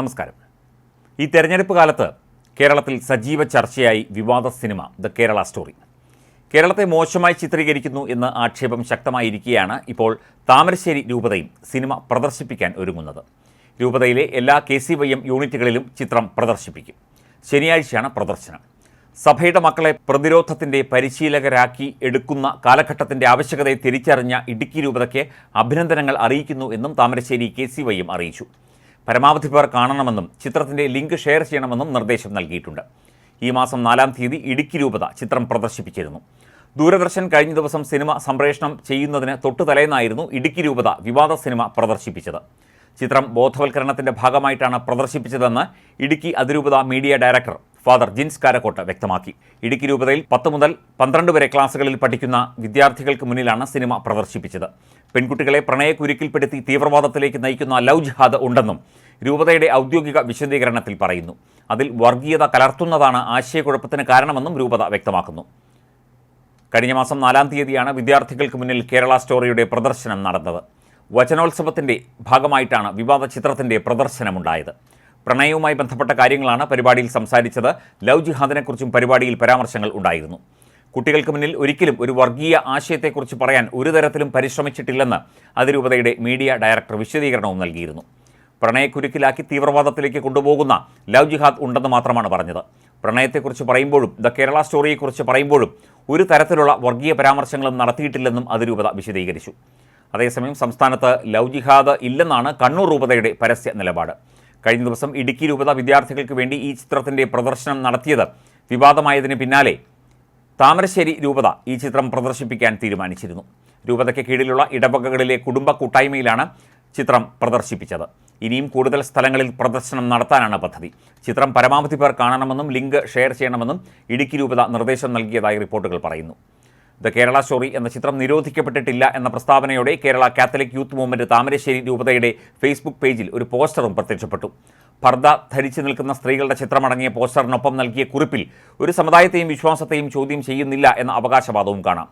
നമസ്കാരം. ഈ തെരഞ്ഞെടുപ്പ് കാലത്ത് കേരളത്തിൽ സജീവ ചർച്ചയായി വിവാദ സിനിമ ദ കേരള സ്റ്റോറി. കേരളത്തെ മോശമായി ചിത്രീകരിക്കുന്നു എന്ന ആക്ഷേപം ശക്തമായിരിക്കെയാണ് ഇപ്പോൾ താമരശ്ശേരി രൂപതയും സിനിമ പ്രദർശിപ്പിക്കാൻ ഒരുങ്ങുന്നത്. രൂപതയിലെ എല്ലാ കെ സി വൈ എം യൂണിറ്റുകളിലും ചിത്രം പ്രദർശിപ്പിക്കും. ശനിയാഴ്ചയാണ് പ്രദർശനം. സഭയുടെ മക്കളെ പ്രതിരോധത്തിന്റെ പരിശീലകരാക്കി എടുക്കുന്ന കാലഘട്ടത്തിന്റെ ആവശ്യകതയെ തിരിച്ചറിഞ്ഞ ഇടുക്കി രൂപതയ്ക്ക് അഭിനന്ദനങ്ങൾ അറിയിക്കുന്നു എന്നും Thamarassery K C Y M അറിയിച്ചു. പരമാവധി പേർ കാണണമെന്നും ചിത്രത്തിന്റെ ലിങ്ക് ഷെയർ ചെയ്യണമെന്നും നിർദ്ദേശം നൽകിയിട്ടുണ്ട്. ഈ മാസം നാലാം തീയതി ഇടുക്കി രൂപത ചിത്രം പ്രദർശിപ്പിച്ചിരുന്നു. ദൂരദർശൻ കഴിഞ്ഞ ദിവസം സിനിമ സംപ്രേഷണം ചെയ്യുന്നതിന് തൊട്ടു തലേന്നായിരുന്നു ഇടുക്കി രൂപത വിവാദ സിനിമ പ്രദർശിപ്പിച്ചത്. ചിത്രം ബോധവൽക്കരണത്തിന്റെ ഭാഗമായിട്ടാണ് പ്രദർശിപ്പിച്ചതെന്ന് ഇടുക്കി അതിരൂപത media director father Jins Karakkot വ്യക്തമാക്കി. ഇടുക്കി രൂപതയിൽ പത്ത് മുതൽ പന്ത്രണ്ട് വരെ ക്ലാസുകളിൽ പഠിക്കുന്ന വിദ്യാർത്ഥികൾക്ക് മുന്നിലാണ് സിനിമ പ്രദർശിപ്പിച്ചത്. പെൺകുട്ടികളെ പ്രണയക്കുരുക്കിൽപ്പെടുത്തി തീവ്രവാദത്തിലേക്ക് നയിക്കുന്ന ലവ് ജിഹാദ് ഉണ്ടെന്നും രൂപതയുടെ ഔദ്യോഗിക വിശദീകരണത്തിൽ പറയുന്നു. അതിൽ വർഗീയത കലർത്തുന്നതാണ് ആശയക്കുഴപ്പത്തിന് കാരണമെന്നും രൂപത വ്യക്തമാക്കുന്നു. കഴിഞ്ഞ മാസം നാലാം തീയതിയാണ് വിദ്യാർത്ഥികൾക്ക് മുന്നിൽ കേരള സ്റ്റോറിയുടെ പ്രദർശനം നടന്നത്. വചനോത്സവത്തിന്റെ ഭാഗമായിട്ടാണ് വിവാദ ചിത്രത്തിന്റെ പ്രദർശനമുണ്ടായത്. പ്രണയവുമായി ബന്ധപ്പെട്ട കാര്യങ്ങളാണ് പരിപാടിയിൽ സംസാരിച്ചത്. ലവ് ജിഹാദിനെക്കുറിച്ചും പരിപാടിയിൽ പരാമർശങ്ങൾ ഉണ്ടായിരുന്നു. കുട്ടികൾക്ക് മുന്നിൽ ഒരിക്കലും ഒരു വർഗീയ ആശയത്തെക്കുറിച്ച് പറയാൻ ഒരു തരത്തിലും പരിശ്രമിച്ചിട്ടില്ലെന്ന് അതിരൂപതയുടെ മീഡിയ ഡയറക്ടർ വിശദീകരണവും നൽകിയിരുന്നു. പ്രണയക്കുരുക്കിലാക്കി തീവ്രവാദത്തിലേക്ക് കൊണ്ടുപോകുന്ന ലവ് ജിഹാദ് ഉണ്ടെന്ന് മാത്രമാണ് പറഞ്ഞത്. പ്രണയത്തെക്കുറിച്ച് പറയുമ്പോഴും ദ കേരള സ്റ്റോറിയെക്കുറിച്ച് പറയുമ്പോഴും ഒരു തരത്തിലുള്ള വർഗീയ പരാമർശങ്ങളും നടത്തിയിട്ടില്ലെന്നും അതിരൂപത വിശദീകരിച്ചു. അതേസമയം സംസ്ഥാനത്ത് ലവ് ജിഹാദ് ഇല്ലെന്നാണ് കണ്ണൂർ രൂപതയുടെ പരസ്യ നിലപാട്. കഴിഞ്ഞ ദിവസം ഇടുക്കി രൂപത വിദ്യാർത്ഥികൾക്ക് വേണ്ടി ഈ ചിത്രത്തിന്റെ പ്രദർശനം നടത്തിയത് വിവാദമായതിന് പിന്നാലെ താമരശ്ശേരി രൂപത ഈ ചിത്രം പ്രദർശിപ്പിക്കാൻ തീരുമാനിച്ചിരുന്നു. രൂപതയ്ക്ക് കീഴിലുള്ള ഇടവകകളിലെ കുടുംബ കൂട്ടായ്മയിലാണ് ചിത്രം പ്രദർശിപ്പിച്ചത്. ഇനിയും കൂടുതൽ സ്ഥലങ്ങളിൽ പ്രദർശനം നടത്താനാണ് പദ്ധതി. ചിത്രം പരമാവധി പേർ കാണണമെന്നും ലിങ്ക് ഷെയർ ചെയ്യണമെന്നും ഇടുക്കി രൂപത നിർദ്ദേശം നൽകിയതായി റിപ്പോർട്ടുകൾ പറയുന്നു. ദ കേരള സ്റ്റോറി എന്ന ചിത്രം നിരോധിക്കപ്പെട്ടിട്ടില്ല എന്ന പ്രസ്താവനയോടെ Kerala catholic youth movement Thamarassery രൂപതയുടെ ഫേസ്ബുക്ക് പേജിൽ ഒരു പോസ്റ്ററും പ്രത്യക്ഷപ്പെട്ടു. ഭർദ ധരിച്ചു നിൽക്കുന്ന സ്ത്രീകളുടെ ചിത്രമടങ്ങിയ പോസ്റ്ററിനൊപ്പം നൽകിയ കുറിപ്പിൽ ഒരു സമുദായത്തെയും വിശ്വാസത്തെയും ചോദ്യം ചെയ്യുന്നില്ല എന്ന അവകാശവാദവും കാണാം.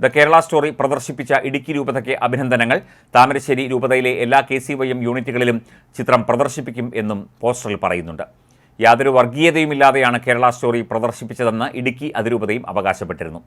ദ കേരള സ്റ്റോറി പ്രദർശിപ്പിച്ച ഇടുക്കി രൂപതയ്ക്ക് അഭിനന്ദനങ്ങൾ. താമരശ്ശേരി രൂപതയിലെ എല്ലാ കെ സി വൈ എം യൂണിറ്റുകളിലും ചിത്രം പ്രദർശിപ്പിക്കും എന്നും പോസ്റ്ററിൽ പറയുന്നുണ്ട്. യാതൊരു വർഗീയതയുമില്ലാതെയാണ് കേരള സ്റ്റോറി പ്രദർശിപ്പിച്ചതെന്ന് ഇടുക്കി അതിരൂപതയും അവകാശപ്പെട്ടിരുന്നു.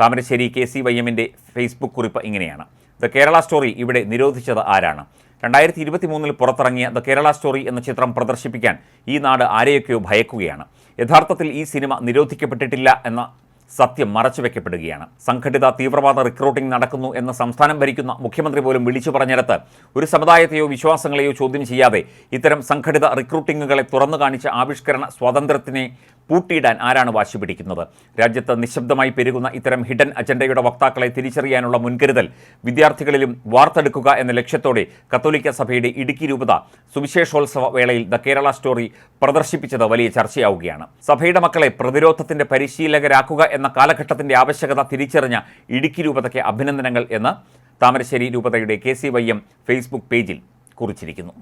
താമരശ്ശേരി കെ സി വൈ എമ്മിന്റെ ഫേസ്ബുക്ക് കുറിപ്പ് ഇങ്ങനെയാണ്. ദ കേരള സ്റ്റോറി ഇവിടെ നിരോധിച്ചത് ആരാണ്? രണ്ടായിരത്തി ഇരുപത്തി മൂന്നിൽ പുറത്തിറങ്ങിയ ദ കേരള സ്റ്റോറി എന്ന ചിത്രം പ്രദർശിപ്പിക്കാൻ ഈ നാട് ആരെയൊക്കെയോ ഭയക്കുകയാണ്. യഥാർത്ഥത്തിൽ ഈ സിനിമ നിരോധിക്കപ്പെട്ടിട്ടില്ല എന്ന സത്യം മറച്ചുവെക്കപ്പെടുകയാണ് സംഘടിത തീവ്രവാദ റിക്രൂട്ടിംഗ് നടക്കുന്നു എന്ന് സംസ്ഥാനം ഭരിക്കുന്ന മുഖ്യമന്ത്രി പോലും വിളിച്ചു പറഞ്ഞിടത്ത് ഒരു സമുദായത്തെയോ വിശ്വാസങ്ങളെയോ ചോദ്യം ചെയ്യാതെ ഇത്തരം സംഘടിത റിക്രൂട്ടിങ്ങുകളെ തുറന്നു കാണിച്ച ആവിഷ്കരണ സ്വാതന്ത്ര്യത്തിനെ പൂട്ടിയിടാൻ ആരാണ് വാശി പിടിക്കുന്നത്? രാജ്യത്ത് നിശബ്ദമായി പെരുകുന്ന ഇത്തരം ഹിഡൻ അജണ്ടയുടെ വക്താക്കളെ തിരിച്ചറിയാനുള്ള മുൻകരുതൽ വിദ്യാർത്ഥികളിലും വാർത്തെടുക്കുക എന്ന ലക്ഷ്യത്തോടെ കത്തോലിക്ക സഭയുടെ ഇടുക്കി രൂപത സുവിശേഷോത്സവ വേളയിൽ ദ കേരള സ്റ്റോറി പ്രദർശിപ്പിച്ചത് വലിയ ചർച്ചയാവുകയാണ്. സഭയുടെ മക്കളെ പ്രതിരോധത്തിന്റെ പരിശീലകരാക്കുക എന്ന കാലഘട്ടത്തിന്റെ ആവശ്യകത തിരിച്ചറിഞ്ഞ ഇടുക്കി രൂപതയ്ക്ക് അഭിനന്ദനങ്ങൾ എന്ന് താമരശ്ശേരി രൂപതയുടെ K C Y M Facebook പേജിൽ കുറിച്ചിരിക്കുന്നു.